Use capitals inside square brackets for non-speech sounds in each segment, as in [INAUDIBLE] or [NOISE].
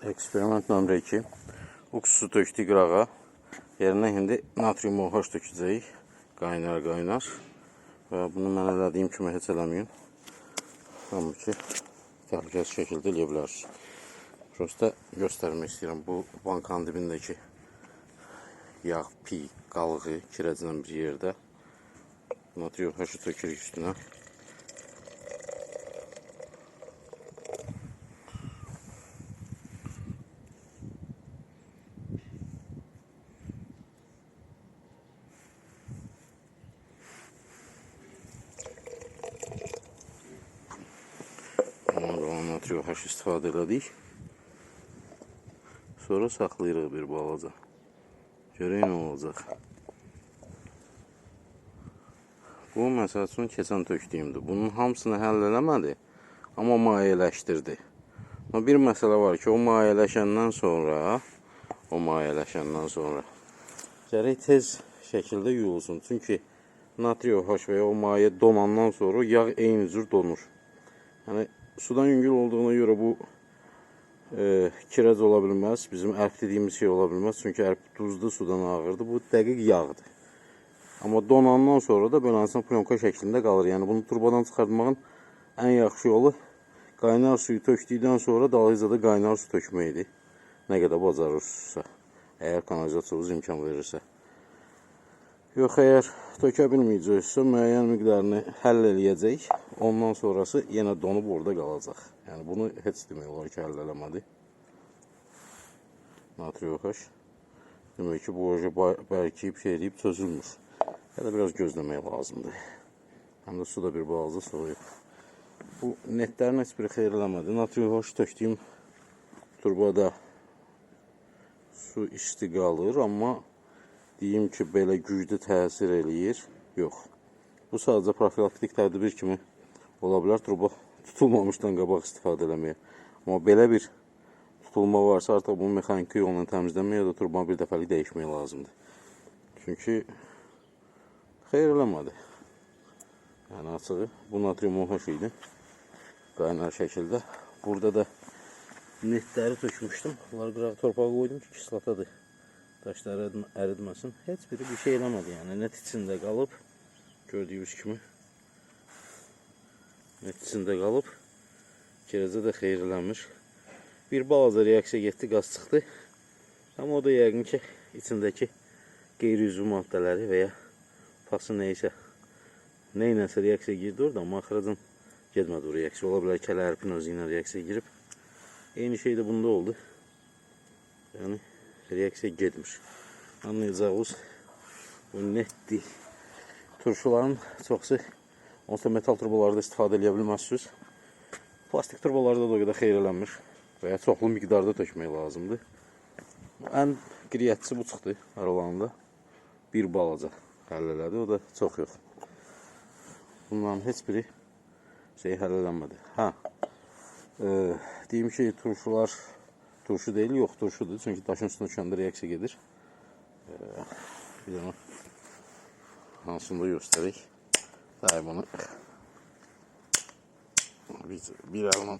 Eksperiment nömrə 2. Uksusu tökdük qırağa. Yerinə indi natrium OH tökəcəyik. Qaynar qaynar. Və bunu mən elədiyim kimi heç eləməyin. Halbuki təhlükəsiz şəkildə eləyə bilərsiniz. Prosta göstərmək istəyirəm. Bu bankanın dibindəki yağ, pi, qalığı kirəclə bir yerdə. Natrium OH-ı tökürük üstünə. OH istifadə elədik. Sonra saxlayırıq bir balaca. Görək nə olacaq. Bu məsəl üçün keçən tökdüyümdür. Bunun hamısını həll eləmədi, amma mayeləşdirdi. Amma bir məsələ var ki, o mayələşəndən sonra, o mayələşəndən sonra gərək tez şəkildə yuyulsun. Çünki natrium OH və ya o maye donandan sonra yağ eyni cür donur. Yəni sudan yüngül olduğuna görə bu e, kirəz ola bilməz. Bizim ərp dediyimiz şey ola bilməz. Çünki ərp duzlu sudan ağırdır. Bu dəqiq yağdır. Amma donandan sonra da belə hansısa plyonka şəklində qalır. Yəni bunu turbadan çıxartmağın ən yaxşı yolu qaynar suyu tökdükdən sonra dalıyca da qaynar su tökməkdir. Nə qədər bacarırsınızsa. Əgər kanalizasiyonuz imkan verirsə. Yox, əgər tökə bilməyəcəksə, müəyyən miqdarını həll eləyəcək. Ondan sonrası yenə donub orada qalacaq. Yəni bunu heç demək olar ki, həll eləmədi. Natrium OH. Demək ki, bu oje bərkiyib, şey eləyib çözülmüş. Hələ biraz gözləmək lazımdır. Həm də su da bir balaca soğuyub. Bu netlərin heç biri xeyir eləmədi. Natrium OH tökdüyüm turbada su isti qalır, amma deyim ki, belə güclü təsir eləyir. Yox. Bu sadəcə profilaktik tədbir kimi ola bilər. Turba tutulmamışdan qabaq istifadə eləməyə. Amma belə bir tutulma varsa, artıq bunu mexaniki yolla təmizləmək ya da turbanı bir dəfəlik dəyişmək lazımdır. Çünki xeyir eləmədi. Yəni açığı bu natrium OH idi. Qaynar şəkildə. Burada da netləri tökmüşdüm. Bunları qırağa torpağa qoydum ki, kislatadır. Daşları əritməsin. Heç biri bir şey eləmədi. Yəni net içində qalıb gördüyünüz kimi net içində qalıb kirəcə də xeyir eləmir. Bir balaca reaksiya getdi, qaz çıxdı. Amma o da yəqin ki, içindəki qeyri-üzvü maddələri və ya pası neysə nə iləsə reaksiya girdi orada, amma axıracan getmədi o reaksiya. Ola bilər ki, hələ ərpin özü ilə reaksiya. Eyni şey də bunda oldu. Yəni reaksiya getmir. Anlayacağınız bu netdir. Turşuların çoxsu onsuz metal turbalarda istifadə edə bilməzsiniz. Plastik turbalarda da o qədər xeyir eləmir və ya çoxlu miqdarda tökmək lazımdır. Ən qiriyyətçisi bu çıxdı aralarında. Bir balaca həll o da çox yox. Bunların heç biri şey həll eləmədi. Hə. E, deyim ki, turşular turşu deyil, yox turşudur. Çünki daşın üstünə düşəndə reaksiya gedir. E, bir dənə hansını da göstərək. Daim bunu bir, bir əlimə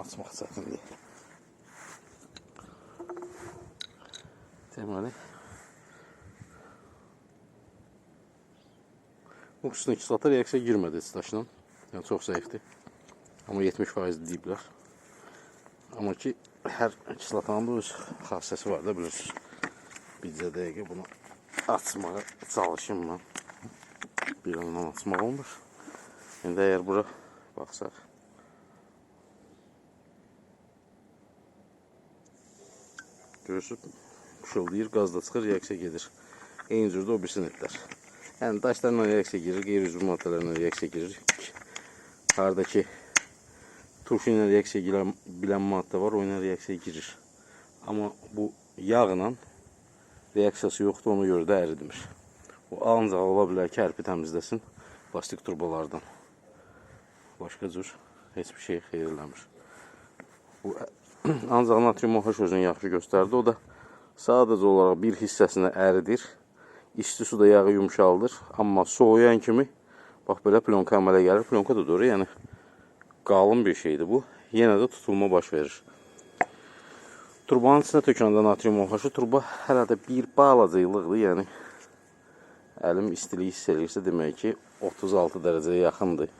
açmaq çətindir. Deməli, bu üstünə kislata reaksiya girmədi heç daşla. Yəni çox zəifdir. Amma 70% deyiblər. Amma ki, hər kislatanın da öz xassəsi var da bilirsiniz. Bircə dəqiqə bunu açmağa çalışım mən. Bir yandan açmaq olmur. İndi əgər bura baxsaq. Görürsünüz, şıldayır, qaz da çıxır, reaksiya gedir. Eyni cürdə o birisi netlər. Yəni daşlarla reaksiya girir, qeyri-üzvü maddələrlə reaksiya girir. Turşu ilə reaksiya girən bilən maddə var, o ilə reaksiya girir. Amma bu yağla reaksiyası yoxdur, ona görə də. O ancaq ola bilər ki, ərpi təmizləsin plastik turbalardan. Başqa cür heç bir şey xeyir eləmir. Bu [CLEARS THROAT] ancaq natrium OH özünü yaxşı göstərdi. O da sadəcə olaraq bir hissəsini əridir. İsti suda yağı yumşaldır. Amma soğuyan kimi bax belə plyonka əmələ gəlir. Plyonka da doğru, yəni qalın bir şeydir bu. yenə də tutulma baş verir. Turbanın içinə tökəndə natrium oxaşı turba hələ də bir balacıqlıqdır, yəni əlim istilik hiss eləyirsə demək ki 36 dərəcəyə yaxındır.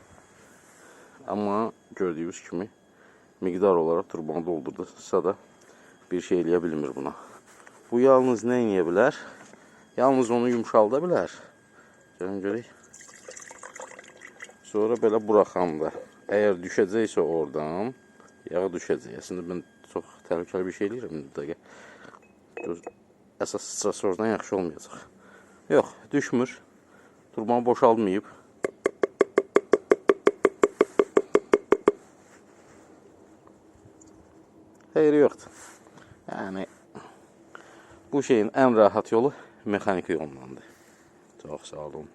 Amma gördüyünüz kimi miqdar olaraq turbanı doldurdursa da bir şey eləyə bilmir buna. Bu yalnız nə edə bilər? Yalnız onu yumşalda bilər. Gəlin görək. Sonra belə buraxanda əgər düşəcəksə oradan yağı düşəcək. Əslində mən çox təhlükəli bir şey eləyirəm indi dəqiqə. Əsas sıçrası oradan yaxşı olmayacaq. Yox, düşmür. Turban boşaltmayıb. Xeyri yoxdur. Yəni bu şeyin ən rahat yolu mexaniki yollandır. Çox sağ olun.